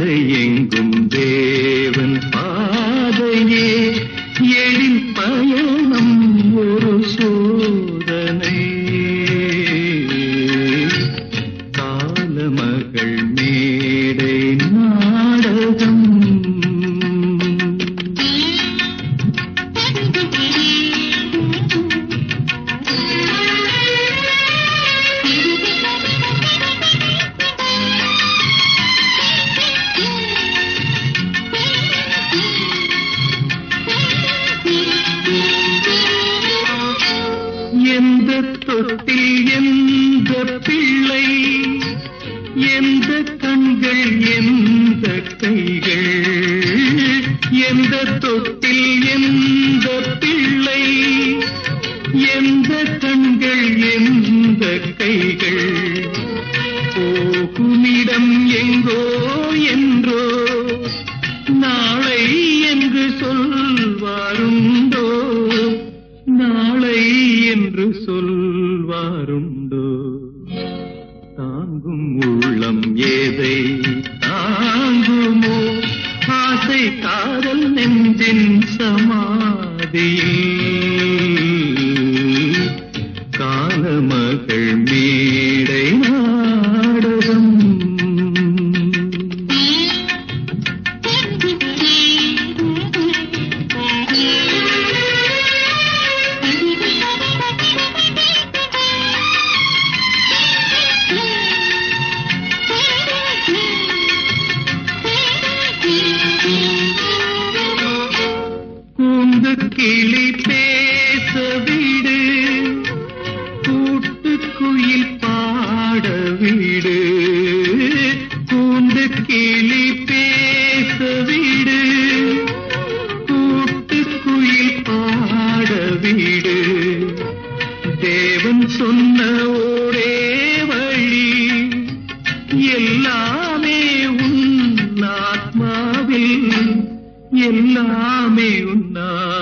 பாதை எங்கும் தேவன் தொட்டில் எந்த பிள்ளை எந்த கண்கள் எந்த கைகள் எந்த தொட்டில் எந்த பிள்ளை எந்த கண்கள் எந்த கைகள். போகுமிடம் எங்கோ என்றோ நாளை என்று சொல்வாருண்டோ நாளை என்று சொல் மாறும் கிளி பேச விடு. கூட்டுக்குயில் பாட வீடு. கூண்டு கிளி பேச விடு. கூட்டுக்குயில் பாட வீடு. தேவன் சொன்ன ஒரே வழி எல்லாமே உன் ஆத்மாவில். எல்லாமே உன்னாத்மாவில்.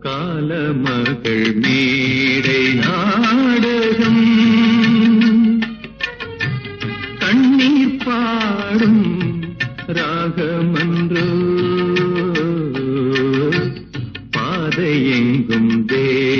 காலமகள் மேடை நாடகம். கண்ணீர் பாடும் ராகமன்று. பாதையெங்கும் எங்கும்